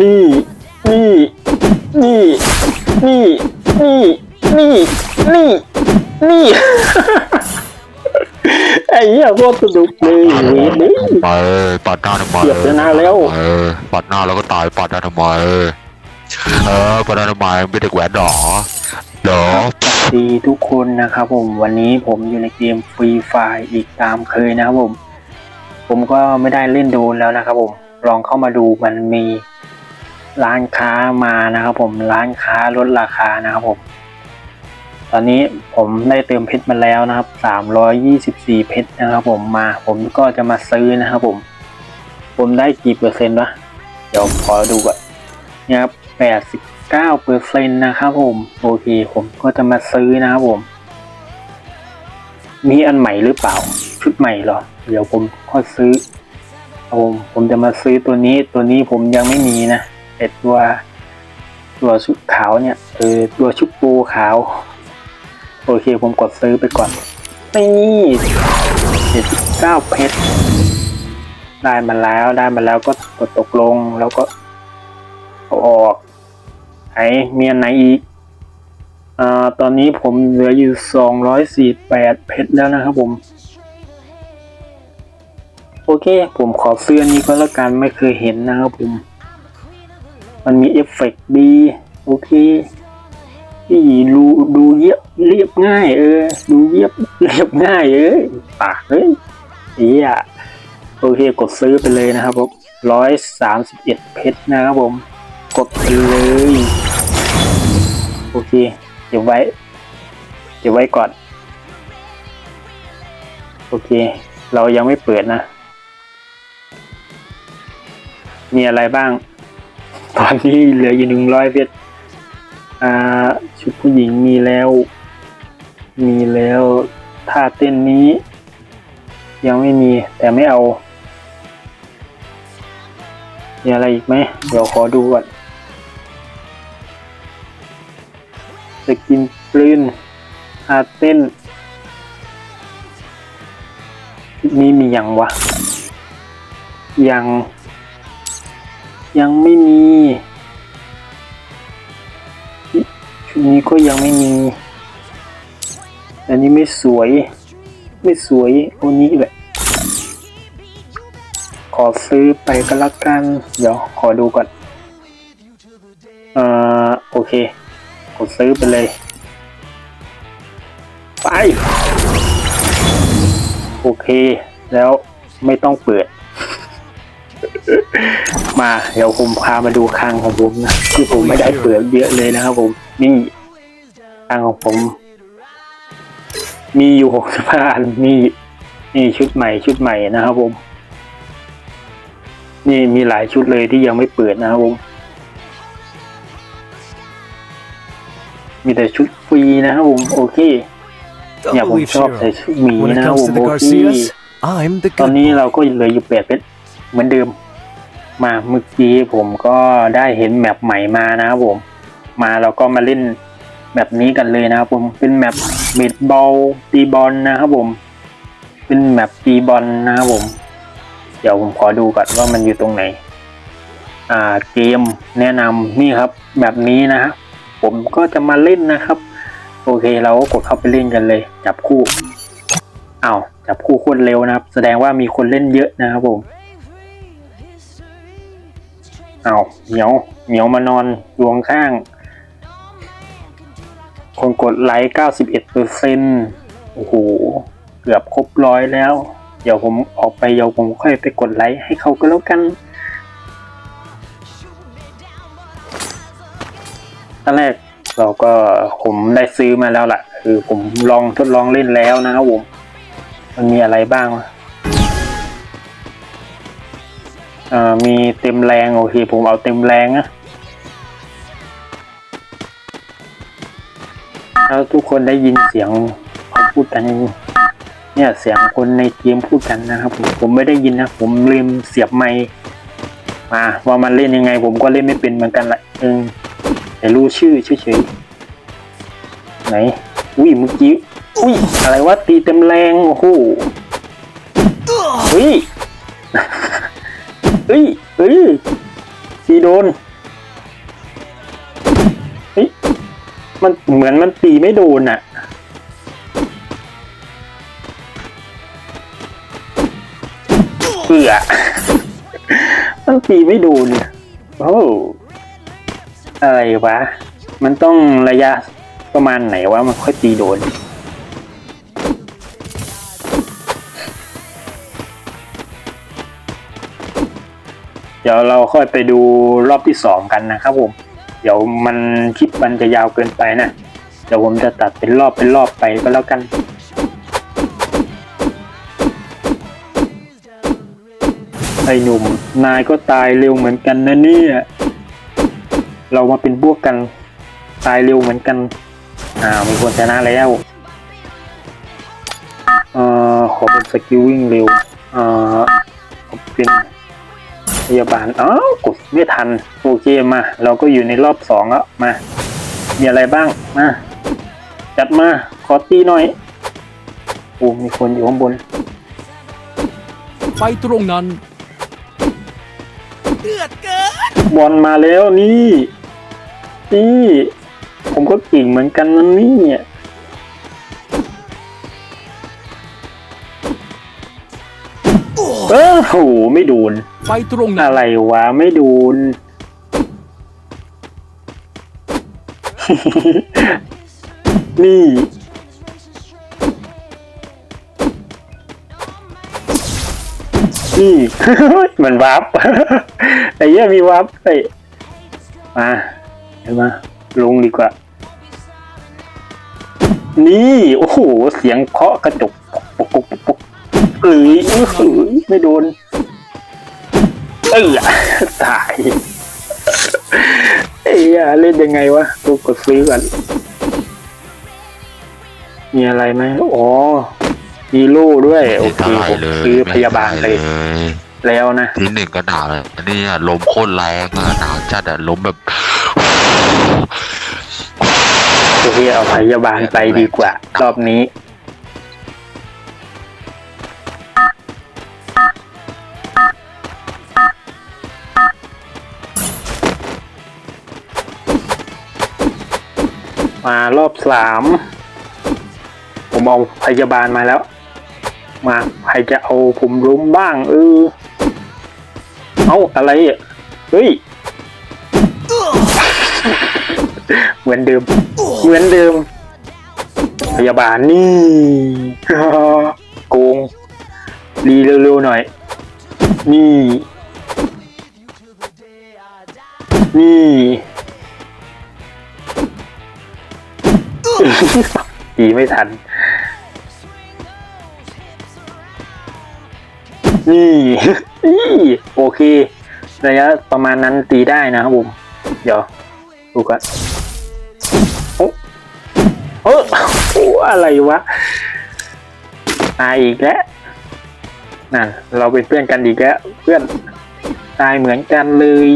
นี่นี่นี่นี่นี่นี่นี่นี่ไอ้เหี้ยโคตรสนุกเลยเวทนี่ไปปัดหน้าทำไมเกือบชนะแล้ว เออปัดหน้าแล้วก็ตายปัดหน้าทำไมเออปัดหน้าทำไมไม่เด็กแหวนหรอเดี๋ยวดีทุกคนนะครับผมวันนี้ผมอยู่ในเกมฟรีไฟอีกตามเคยนะครับผม ผมก็ไม่ได้เล่นโดนแล้วนะครับผม ลองเข้ามาดูมันมี ร้านค้ามานะครับ ผมร้านค้าลดราคานะครับผม ตอนนี้ผมได้เติมเพชรมาแล้วนะครับสามร้อยยี่สิบสี่เพชรนะครับ ผมมา ผมก็จะมาซื้อนะครับ ผม ผมได้กี่เปอร์เซ็นต์วะเดี๋ยวขอดูก่อนนี่ยครับแปดสิบเก้าเปอร์เซ็นต์นะครับ ผมโอเคผมก็จะมาซื้อนะครับผม มีอันใหม่หรือเปล่า ชุดใหม่หรอ เดี๋ยวผมค่อยซื้อครับผมผมจะมาซื้อตัวนี้ตัวนี้ผมยังไม่มีนะ แต่ตัว ตัวชุดขาวเนี่ยเออตัวชุดปูขาว โอเคผมกดซื้อไปก่อนนี่เจ็ดเก้าเพชรได้มาแล้วได้มาแล้วก็กดตกลงแล้วก็เอาออกไหนมีอันไหนอีกอ่าตอนนี้ผมเหลืออยู่สองร้อยสี่แปดเพชรแล้วนะครับผมโอเค ผมขอเสื้อนี้ก็แล้วกันไม่เคยเห็นนะครับผม มันมีเอฟเฟกต์ดี โอเคที่ดูดูเยียบเรียบง่าย เออ ดูเยียบเรียบง่ายเอ้ยปากเฮ้ยเอียโอเคกดซื้อไปเลยนะครับผมร้อยสามสิบเอ็ดเพชรนะครับผม กดไปเลย โอเค เก็บไว้ เก็บไว้ก่อน โอเค เรายังไม่เปิดนะ มีอะไรบ้าง ตอนนี้เหลืออยู่หนึ่งร้อยเพชรอ่าชุดผู้หญิงมีแล้ว มีแล้วท่าเต้นนี้ ยังไม่มีแต่ไม่เอามีอะไรอีกไหมเดี๋ยวขอดูก่อนสกินปลืนท่าเต้น นี้มียังวะ ยัง ยังไม่มีชุดนี้ก็ยังไม่มี อันนี้ไม่สวย ไม่สวยอันนี้แหละ ขอซื้อไปก็แล้วกัน เดี๋ยวขอดูก่อนเอ่อโอเค กดซื้อไปเลย ไป โอเค แล้วไม่ต้องเปิด มาเดี๋ยวผมพามาดูคางของผมนะที่ผมไม่ได้เปิดเยอะเลยนะครับ ผมนี่คางของผม มีอยู่หกสิบห้าอันนี่นี่ชุดใหม่ชุดใหม่นะครับผม นี่มีหลายชุดเลยที่ยังไม่เปิดนะครับผมมีแต่ชุดฟรีนะครับผมโอเคเนี่ย Don't ผม believe ชอบใส่ Shiro. ชุดหมี When it นะครับผ comes ม to โอ the เค Garcias, I'm the ตอน good นี้ boy. เราก็เหลืออยู่แปดเพชร เหมือนเดิม มาเมื่อกี้ผมก็ได้เห็นแมปใหม่มานะครับผม มาเราก็มาเล่นแบบนี้กันเลยนะครับผมเป็นแมปเบดบอลตีบอลนะครับผม เป็นแมปตีบอลนะครับผม เดี๋ยวผมขอดูก่อนว่ามันอยู่ตรงไหน อ่าเกมแนะนำนี่ครับแบบนี้นะฮะผมก็จะมาเล่นนะครับ โอเคเราก็กดเข้าไปเล่นกันเลย จับคู่อ้าวจับคู่คนเร็วนะครับ แสดงว่ามีคนเล่นเยอะนะครับผม อ้าวเหมียวเหมียวมานอนดวงข้าง คนกดไลค์เก้าสิบเอ็ดเปอร์เซ็นโอ้โห เกือบครบร้อยแล้ว เดี๋ยวผมออกไปเดี๋ยวผมค่อยไปกดไลค์ให้เขาก็แล้วกันตอนแรกเราก็ผมได้ซื้อมาแล้วล่ะ คือผมลองทดลองเล่นแล้วนะครับผม มันมีอะไรบ้างวะ อ่อมีเต็มแรงโอเคผมเอาเต็มแรงนะแล้วทุกคนได้ยินเสียงเขาพูดกัน เนี่ยเสียงคนในเกมพูดกันนะครับผมผมไม่ได้ยินนะ ผมลืมเสียบไมค์มาว่ามันเล่นยังไง ผมก็เล่นไม่เป็นเหมือนกันแหละเออแต่รู้ชื่อเฉยๆไหนอุ้ยเมื่อกี้อุ้ยอะไรวะตีเต็มแรงโอ้โหเฮ้ย เอ้ยเอ้ยซีโดนเฮ้ยมันเหมือนมันตีไม่โดนอะเบื่อมันตีไม่โดนโอ้อะไรวะ มันต้องระยะประมาณไหนวะมันค่อยตีโดน ดี๋ยวเราค่อยไปดูรอบที่สองกันนะครับผม เดี๋ยวมันคลิปมันจะยาวเกินไปนะ เดี๋ยวผมจะตัดเป็นรอบเป็นรอบไปก็แล้วกันไอ้หนุ่มนายก็ตายเร็วเหมือนกันนะเนี่ย เรามาเป็นพวกกันตายเร็วเหมือนกันอ่าวมีคนชนะแล้วเอ่อขอเป็นสกิลวิ่งเร็วเอ่อเป็น พยาบาลอ้าวกดไม่ทันโอเคมา เราก็อยู่ในรอบสองแล้วมา มีอะไรบ้างมาจัดมาขอตีหน่อยโอ้มีคนอยู่ข้างบน ไปตรงนั้นเดือดเกินบอลมาแล้วนี่นี่ผมก็เก่งเหมือนกันนะนี่เออ โหไม่โดนไปตรงนั้นอะไรวะไม่โดนนี่ นี่ มันวับไอ้เหี้ยมีวับไปมาเห็นมาลงดีกว่า นี่ โอ้โห เสียงเคาะกระจกปกปกปก ปกเอ้ยเอ้ยไม่โดนเอ้ยตายเอ้ยเล่นยังไงวะกูกดซื้อกันมีอะไรไหมอ๋อฮีโร่ด้วย โอเคไม่ผมได้เลยซื้อพยาบาลเลยไม่ได้แล้วนะทีหนึ่งก็หนาวเลยอันนี้อะลมโคตรแรงอะหนาวจัดอะลมแบบโอเคเอาพยาบาลไปดีกว่า รอบนี้ มารอบสามผมเอาพยาบาลมาแล้ว มาใครจะเอาผมล้มบ้างเออเอาอะไรอะเฮ้ยเหมือนเดิม เหมือนเดิม พยาบาลนี่โกงรีเร็วๆหน่อย นี่ นี่ ตีไม่ทัน นี่นี่โอเค ระยะประมาณนั้นตีได้นะครับผม เดี๋ยวดูกันโอ้โอ้อะไรวะตายอีกแล้วนั่นเราเป็นเพื่อนกันอีกแล้วเพื่อนตายเหมือนกันเลย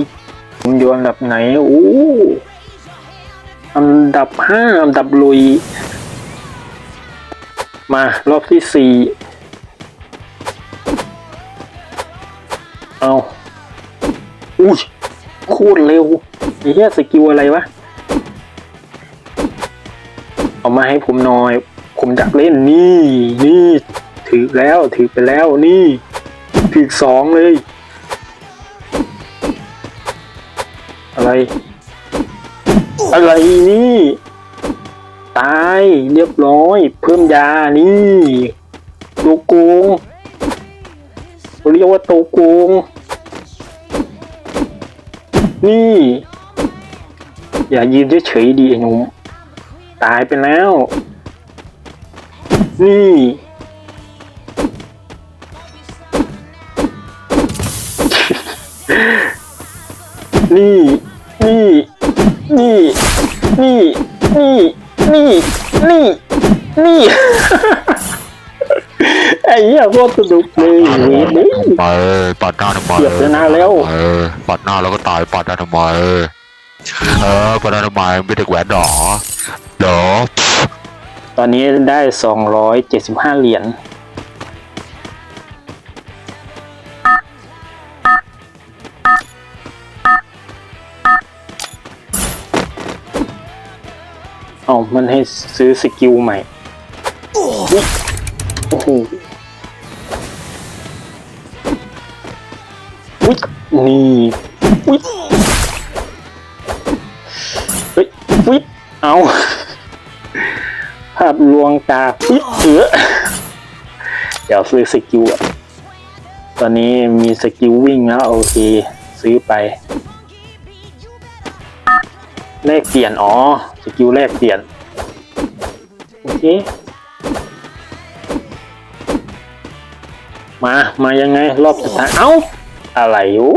ผมอยู่อันดับไหน โอ้ อันดับห้าอันดับลุย มารอบที่สี่เอาอุ้ยโคตรเร็วไอ้เหี้ยสกิลอะไรวะ เอามาให้ผมหน่อย ผมอยากเล่นนี่ นี่ ถือแล้วถือไปแล้วนี่ถือสองเลย อะไร อะไรนี่ ตายเรียบร้อย เพิ่มยานี่ตัวโกงเรียกว่าตัวโกงนี่ อย่ายืนเฉยๆดีไอ้หนุ่มตายไปแล้ว นี่นี่ นี่นี่นี่ นี่ นี่ นี่ นี่ ไอ้เหี้ยโคตรสนุกเลยเว้ยนี่ ไปปัดหน้าทำไมเกือบชนะแล้ว เออปัดหน้าแล้วก็ตายปัดหน้าทำไมเออปัดหน้าทำไมไม่ได้แหวนดอเดอตอนนี้ได้สองร้อยเจ็ดสิบห้าเหรียญ เอเอามันให้ซื้อสกิลใหม่ โอ้โหอุ๊ยนี่อุ๊ยเฮ้ยอุ๊ยเอาภาพลวงตาอุ๊ยเออเดี๋ยวซื้อสกิลอะตอนนี้มีสกิลวิ่งแล้ว โอเค ซื้อไป แลกเปลี่ยน อ๋อ สกิลแลกเปลี่ยน โอเค มา มายังไง รอบสุดท้าย เอ้า อะไรโอ้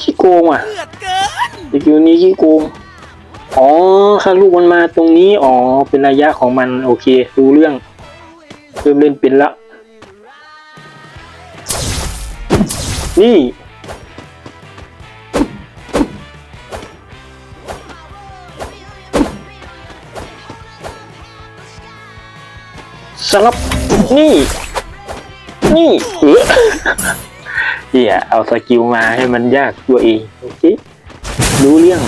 ขี้โกงอะเลือดเกินสกิลนี้ขี้โกง อ๋อค่าลูกมันมาตรงนี้ อ๋อ เป็นระยะของมัน โอเคดูเรื่อง เริ่มเล่นเป็นละ นี่ สลับนี่ นี่เออเฮียเอาสกิลมาให้มันยากตัวเองโอเครู้เรื่อง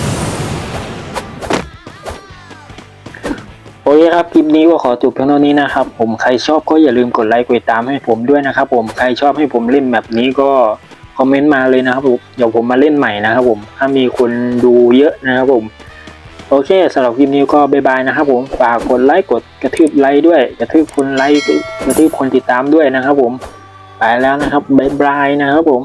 โอเคครับ คลิปนี้ก็ขอจบเพียงเท่านี้นะครับ ผมใครชอบก็อย่าลืมกดไลค์กดติดตามให้ผมด้วยนะครับ ผมใครชอบให้ผมเล่นแบบนี้ก็คอมเมนต์มาเลยนะครับผมเดี๋ยวผมมาเล่นใหม่นะครับผมถ้ามีคนดูเยอะนะครับผม โอเคสำหรับคลิปนี้ก็บายบายนะครับผมฝากกดไลค์กดกระทืบไลค์ด้วย กระทืบคนไลค์กระทืบคนติดตามด้วยนะครับผมไปแล้วนะครับบายบายนะครับผม